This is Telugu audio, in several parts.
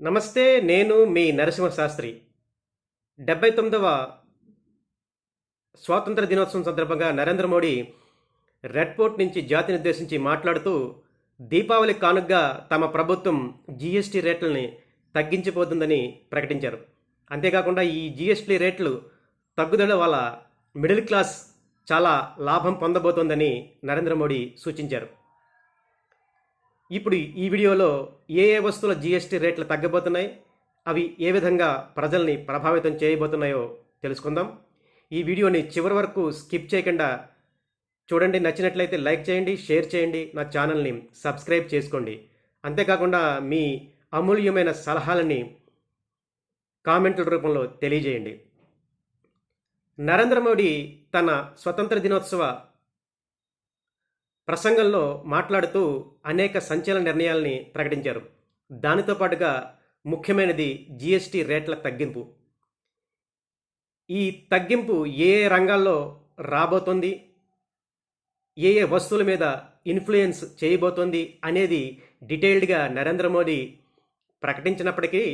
నమస్తే నేను మీ నరసింహ శాస్త్రి డెబ్బై తొమ్మిదవ స్వాతంత్ర దినోత్సవం సందర్భంగా నరేంద్ర మోడీ రెడ్పోర్ట్ నుంచి జాతిని ఉద్దేశించి మాట్లాడుతూ దీపావళి కానుగ్గా తమ ప్రభుత్వం జీఎస్టీ రేట్లని తగ్గించిపోతుందని ప్రకటించారు. అంతేకాకుండా ఈ జీఎస్టీ రేట్లు తగ్గుదల వల్ల మిడిల్ క్లాస్ చాలా లాభం పొందబోతోందని నరేంద్ర మోడీ సూచించారు. ఇప్పుడు ఈ వీడియోలో ఏ ఏ వస్తువుల జీఎస్టీ రేట్లు తగ్గబోతున్నాయి అవి ఏ విధంగా ప్రజల్ని ప్రభావితం చేయబోతున్నాయో తెలుసుకుందాం. ఈ వీడియోని చివరి వరకు స్కిప్ చేయకుండా చూడండి నచ్చినట్లయితే లైక్ చేయండి షేర్ చేయండి నా ఛానల్ని సబ్స్క్రైబ్ చేసుకోండి. అంతేకాకుండా మీ అమూల్యమైన సలహాలని కామెంట్ల రూపంలో తెలియజేయండి. నరేంద్ర మోడీ తన స్వతంత్ర దినోత్సవ ప్రసంగంలో మాట్లాడుతూ అనేక సంచలన నిర్ణయాల్ని ప్రకటించారు. దానితో పాటుగా ముఖ్యమైనది జీఎస్టీ రేట్ల తగ్గింపు. ఈ తగ్గింపు ఏ ఏ రంగాల్లో రాబోతోంది? ఏ ఏ వస్తువుల మీద ఇన్ఫ్లుయెన్స్ చేయబోతోంది అనేది డీటెయిల్డ్గా నరేంద్ర మోడీ ప్రకటించినప్పటికీ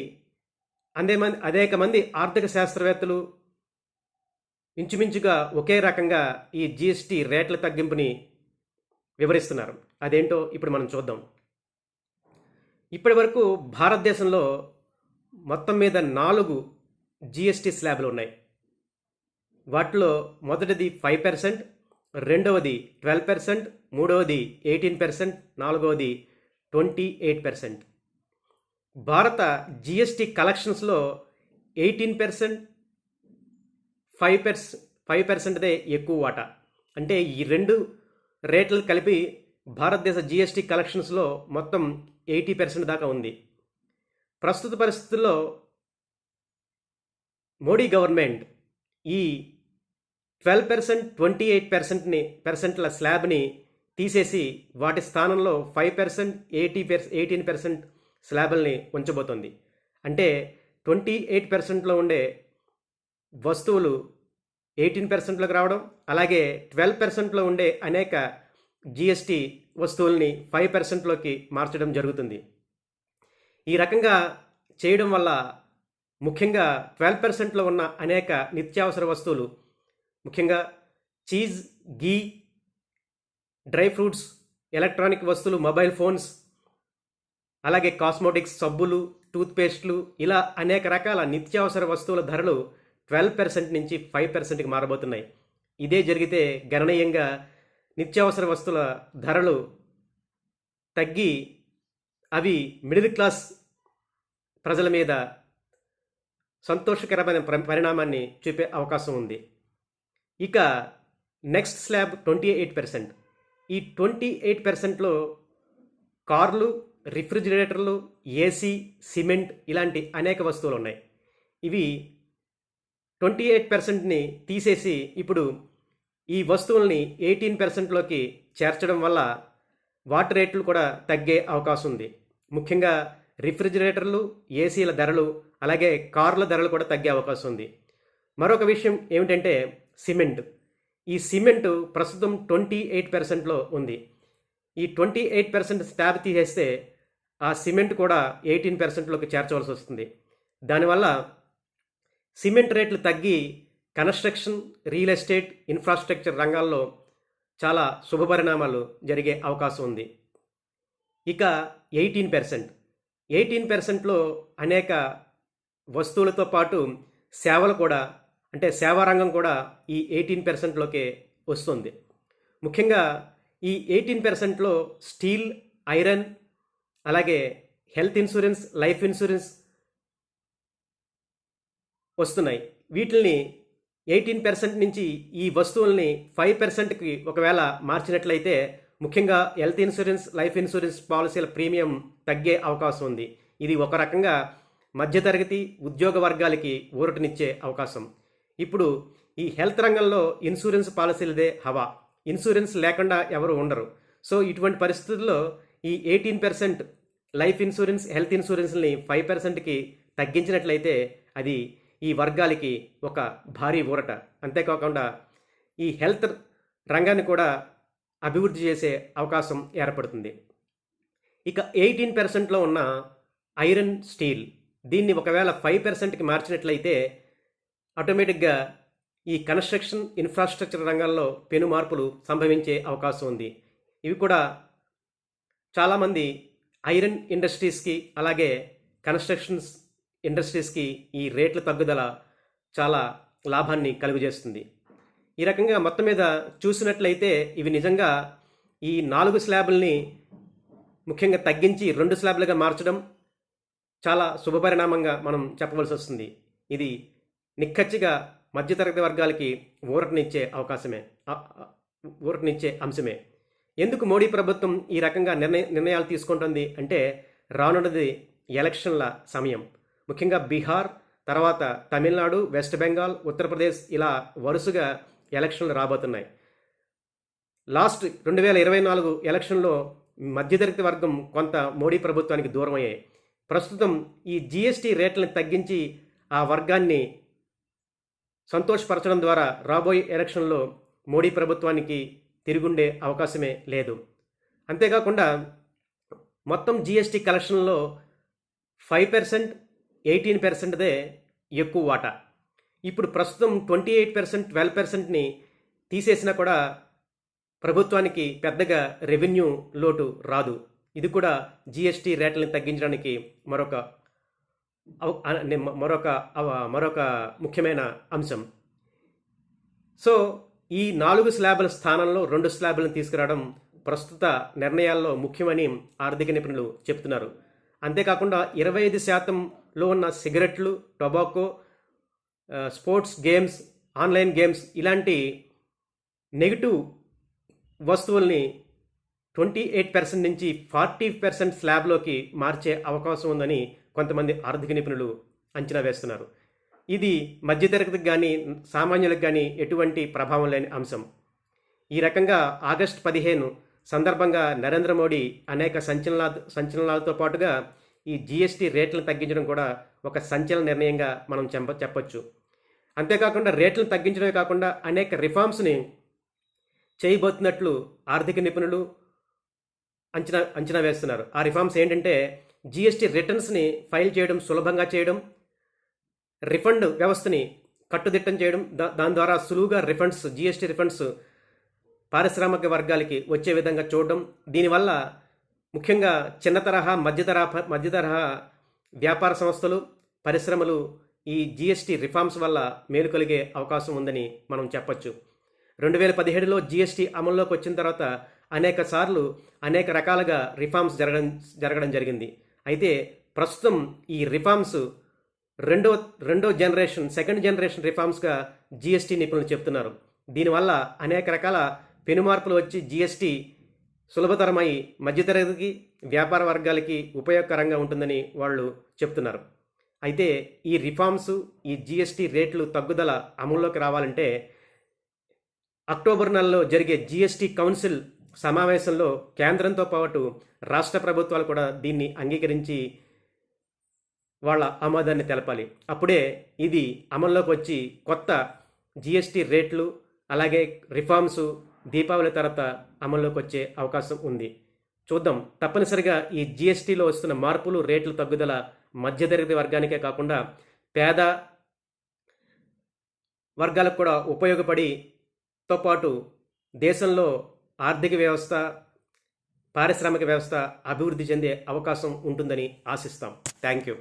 అందే మంది అనేక మంది ఆర్థిక శాస్త్రవేత్తలు ఇంచుమించుగా ఒకే రకంగా ఈ జిఎస్టీ రేట్ల తగ్గింపుని వివరిస్తున్నారు. అదేంటో ఇప్పుడు మనం చూద్దాం. ఇప్పటి వరకు భారతదేశంలో మొత్తం మీద నాలుగు జిఎస్టీ స్లాబ్లు ఉన్నాయి. వాటిలో మొదటిది ఫైవ్ పర్సెంట్ రెండవది ట్వెల్వ్ పర్సెంట్ మూడవది ఎయిటీన్ పర్సెంట్ నాలుగవది ట్వంటీ ఎయిట్ పర్సెంట్. భారత జిఎస్టీ కలెక్షన్స్లో eighteen percent five percent five పర్సెంట్దే ఎక్కువ వాటా. అంటే ఈ రెండు రేట్లను కలిపి భారతదేశ జీఎస్టీ కలెక్షన్స్లో మొత్తం ఎయిటీ పర్సెంట్ దాకా ఉంది. ప్రస్తుత పరిస్థితుల్లో మోడీ గవర్నమెంట్ ఈ ట్వెల్వ్ పర్సెంట్ ట్వంటీ ఎయిట్ పర్సెంట్ని పర్సెంట్ల స్లాబ్ని తీసేసి వాటి స్థానంలో five percent eighty per eighteen percent స్లాబుల్ని ఉంచబోతోంది. అంటే ట్వంటీ ఎయిట్ పర్సెంట్లో ఉండే వస్తువులు ఎయిటీన్ పర్సెంట్లోకి రావడం అలాగే ట్వెల్వ్ పర్సెంట్లో ఉండే అనేక జిఎస్టీ వస్తువుల్ని ఫైవ్ పర్సెంట్లోకి మార్చడం జరుగుతుంది. ఈ రకంగా చేయడం వల్ల ముఖ్యంగా ట్వెల్వ్ పర్సెంట్లో ఉన్న అనేక నిత్యావసర వస్తువులు ముఖ్యంగా cheese ghee dry fruits electronic వస్తువులు మొబైల్ ఫోన్స్ అలాగే కాస్మోటిక్స్ సబ్బులు టూత్పేస్ట్లు ఇలా అనేక రకాల నిత్యావసర వస్తువుల ధరలు ట్వెల్వ్ పర్సెంట్ నుంచి ఫైవ్ పర్సెంట్కి మారబోతున్నాయి. ఇదే జరిగితే గణనీయంగా నిత్యావసర వస్తువుల ధరలు తగ్గి అవి మిడిల్ క్లాస్ ప్రజల మీద సంతోషకరమైన ప్ర- పరిణామాన్ని చూపే అవకాశం ఉంది. ఇక next slab twenty eight percent. ఈ ట్వంటీ ఎయిట్ పర్సెంట్లో కార్లు రిఫ్రిజిరేటర్లు ఏసీ సిమెంట్ ఇలాంటి అనేక వస్తువులు ఉన్నాయి ఇవి ట్వంటీ ఎయిట్ పర్సెంట్ని తీసేసి ఇప్పుడు ఈ వస్తువుల్ని ఎయిటీన్ పర్సెంట్లోకి చేర్చడం వల్ల వాటర్ రేట్లు కూడా తగ్గే అవకాశం ఉంది. ముఖ్యంగా రిఫ్రిజిరేటర్లు ఏసీల ధరలు అలాగే కార్ల ధరలు కూడా తగ్గే అవకాశం ఉంది. మరొక విషయం ఏమిటంటే సిమెంట్. ఈ సిమెంట్ ప్రస్తుతం ట్వంటీ ఎయిట్ పర్సెంట్లో ఉంది. ఈ ట్వంటీ ఎయిట్ పర్సెంట్ స్లాబ్ తీసేస్తే ఆ సిమెంట్ కూడా ఎయిటీన్ పర్సెంట్లోకి చేర్చవలసి వస్తుంది. దానివల్ల సిమెంట్ రేట్లు తగ్గి కన్స్ట్రక్షన్ రియల్ ఎస్టేట్ ఇన్ఫ్రాస్ట్రక్చర్ రంగాల్లో చాలా శుభపరిణామాలు జరిగే అవకాశం ఉంది. ఇక ఎయిటీన్ పర్సెంట్. ఎయిటీన్ పర్సెంట్లో అనేక వస్తువులతో పాటు సేవలు కూడా అంటే సేవా రంగం కూడా ఈ ఎయిటీన్ పర్సెంట్లోకే వస్తుంది. ముఖ్యంగా ఈ ఎయిటీన్ పర్సెంట్లో స్టీల్ ఐరన్ అలాగే హెల్త్ ఇన్సూరెన్స్ లైఫ్ ఇన్సూరెన్స్ వస్తున్నాయి. వీటిని ఎయిటీన్ పర్సెంట్ నుంచి ఈ వస్తువుల్ని ఫైవ్ పర్సెంట్కి ఒకవేళ మార్చినట్లయితే ముఖ్యంగా హెల్త్ ఇన్సూరెన్స్ లైఫ్ ఇన్సూరెన్స్ పాలసీల ప్రీమియం తగ్గే అవకాశం ఉంది. ఇది ఒక రకంగా మధ్యతరగతి ఉద్యోగ వర్గాలకి ఊరటనిచ్చే అవకాశం. ఇప్పుడు ఈ హెల్త్ రంగంలో ఇన్సూరెన్స్ పాలసీలదే హవా. ఇన్సూరెన్స్ లేకుండా ఎవరు ఉండరు. సో ఇటువంటి పరిస్థితుల్లో ఈ eighteen percent life insurance health ఇన్సూరెన్స్ని five పర్సెంట్కి తగ్గించినట్లయితే అది ఈ వర్గాలకి ఒక భారీ ఊరట. అంతేకాకుండా ఈ హెల్త్ రంగాన్ని కూడా అభివృద్ధి చేసే అవకాశం ఏర్పడుతుంది. ఇక ఎయిటీన్ పర్సెంట్లో ఉన్న ఐరన్ స్టీల్ దీన్ని ఒకవేళ ఫైవ్ పర్సెంట్కి మార్చినట్లయితే ఆటోమేటిక్గా ఈ కన్స్ట్రక్షన్ ఇన్ఫ్రాస్ట్రక్చర్ రంగాల్లో పెను మార్పులు సంభవించే అవకాశం ఉంది. ఇవి కూడా చాలామంది ఐరన్ ఇండస్ట్రీస్కి అలాగే కన్స్ట్రక్షన్స్ ఇండస్ట్రీస్కి ఈ రేట్ల తగ్గుదల చాలా లాభాన్ని కలుగజేస్తుంది. ఈ రకంగా మొత్తం మీద చూసినట్లయితే ఇవి నిజంగా ఈ నాలుగు స్లాబుల్ని ముఖ్యంగా తగ్గించి రెండు స్లాబ్లుగా మార్చడం చాలా శుభపరిణామంగా మనం చెప్పవలసి వస్తుంది. ఇది నిక్కచ్చిగా మధ్యతరగతి వర్గాలకి ఊరటనిచ్చే అవకాశమే ఊరటనిచ్చే అంశమే. ఎందుకు మోడీ ప్రభుత్వం ఈ రకంగా నిర్ణయ నిర్ణయాలు తీసుకుంటుంది అంటే రానున్నది ఎలక్షన్ల సమయం. ముఖ్యంగా బీహార్ తర్వాత తమిళనాడు వెస్ట్ బెంగాల్ ఉత్తరప్రదేశ్ ఇలా వరుసగా ఎలక్షన్లు రాబోతున్నాయి. లాస్ట్ రెండు వేల ఇరవై నాలుగు ఎలక్షన్లో మధ్యతరగతి వర్గం కొంత మోడీ ప్రభుత్వానికి దూరం అయ్యాయి ప్రస్తుతం ఈ జీఎస్టీ రేట్లను తగ్గించి ఆ వర్గాన్ని సంతోషపరచడం ద్వారా రాబోయే ఎలక్షన్లో మోడీ ప్రభుత్వానికి తిరుగుండే అవకాశమే లేదు. అంతేకాకుండా మొత్తం జీఎస్టీ కలెక్షన్లో ఫైవ్ పర్సెంట్ ఎయిటీన్ పర్సెంట్దే ఎక్కువ వాటా. ఇప్పుడు ప్రస్తుతం ట్వంటీ ఎయిట్ పర్సెంట్ ట్వెల్వ్ పర్సెంట్ని తీసేసినా కూడా ప్రభుత్వానికి పెద్దగా రెవెన్యూ లోటు రాదు. ఇది కూడా జిఎస్టీ రేట్లను తగ్గించడానికి మరొక మరొక అవ- మరొక ముఖ్యమైన అంశం. సో ఈ నాలుగు స్లాబుల స్థానంలో రెండు స్లాబులను తీసుకురావడం ప్రస్తుత నిర్ణయాల్లో ముఖ్యమని ఆర్థిక నిపుణులు చెప్తున్నారు. అంతేకాకుండా ఇరవై ఐదు శాతం లో ఉన్న సిగరెట్లు tobacco sports games online games ఇలాంటి నెగిటివ్ వస్తువుల్ని ట్వంటీ ఎయిట్ పర్సెంట్ నుంచి ఫార్టీ పర్సెంట్ స్లాబ్లోకి మార్చే అవకాశం ఉందని కొంతమంది ఆర్థిక నిపుణులు అంచనా వేస్తున్నారు. ఇది మధ్యతరగతికి కానీ సామాన్యులకు కానీ ఎటువంటి ప్రభావం లేని అంశం. ఈ రకంగా ఆగస్టు పదిహేను సందర్భంగా నరేంద్ర మోడీ అనేక సంచలనా సంచలనాలతో పాటుగా ఈ జీఎస్టీ రేట్లను తగ్గించడం కూడా ఒక సంచలన నిర్ణయంగా మనం చెప్ప చెప్పొచ్చు. అంతేకాకుండా రేట్లను తగ్గించడమే కాకుండా అనేక రిఫార్మ్స్ని చేయబోతున్నట్లు ఆర్థిక నిపుణులు అంచనా అంచనా వేస్తున్నారు. ఆ రిఫార్మ్స్ ఏంటంటే జిఎస్టీ రిటర్న్స్ని ఫైల్ చేయడం సులభంగా చేయడం రిఫండ్ వ్యవస్థని కట్టుదిట్టం చేయడం దా దాని ద్వారా సులువుగా రిఫండ్స్ జిఎస్టీ రిఫండ్స్ పారిశ్రామిక వర్గాలకి వచ్చే విధంగా చూడడం దీనివల్ల ముఖ్యంగా చిన్న తరహా మధ్య తరహా మధ్య తరహా వ్యాపార సంస్థలు పరిశ్రమలు ఈ జీఎస్టీ రిఫార్మ్స్ వల్ల మేలు కలిగే అవకాశం ఉందని మనం చెప్పొచ్చు. రెండు వేల పదిహేడులో జీఎస్టీ అమల్లోకి వచ్చిన తర్వాత అనేక సార్లు అనేక రకాలుగా రిఫార్మ్స్ జరగడం జరగడం జరిగింది. అయితే ప్రస్తుతం ఈ రిఫార్మ్స్ రెండో రెండో జనరేషన్ సెకండ్ జనరేషన్ రిఫార్మ్స్గా జీఎస్టీ నిపుణులు చెప్తున్నారు. దీనివల్ల అనేక రకాల పెనుమార్పులు వచ్చి జీఎస్టీ సులభతరమై మధ్యతరగతికి వ్యాపార వర్గాలకి ఉపయోగకరంగా ఉంటుందని వాళ్ళు చెప్తున్నారు. అయితే ఈ రిఫార్మ్స్ ఈ జిఎస్టీ రేట్లు తగ్గుదల అమల్లోకి రావాలంటే అక్టోబర్ నెలలో జరిగే జిఎస్టీ కౌన్సిల్ సమావేశంలో కేంద్రంతో పాటు రాష్ట్ర ప్రభుత్వాలు కూడా దీన్ని అంగీకరించి వాళ్ళ ఆమోదాన్ని తెలపాలి. అప్పుడే ఇది అమల్లోకి వచ్చి కొత్త జిఎస్టీ రేట్లు అలాగే రిఫార్మ్స్ దీపావళి తర్వాత అమల్లోకి వచ్చే అవకాశం ఉంది. చూద్దాం. తప్పనిసరిగా ఈ జిఎస్టీలో వస్తున్న మార్పులు రేట్లు తగ్గుదల మధ్యతరగతి వర్గానికే కాకుండా పేద వర్గాలకు కూడా ఉపయోగపడితో పాటు దేశంలో ఆర్థిక వ్యవస్థ పారిశ్రామిక వ్యవస్థ అభివృద్ధి చెందే అవకాశం ఉంటుందని ఆశిస్తాం. Thank you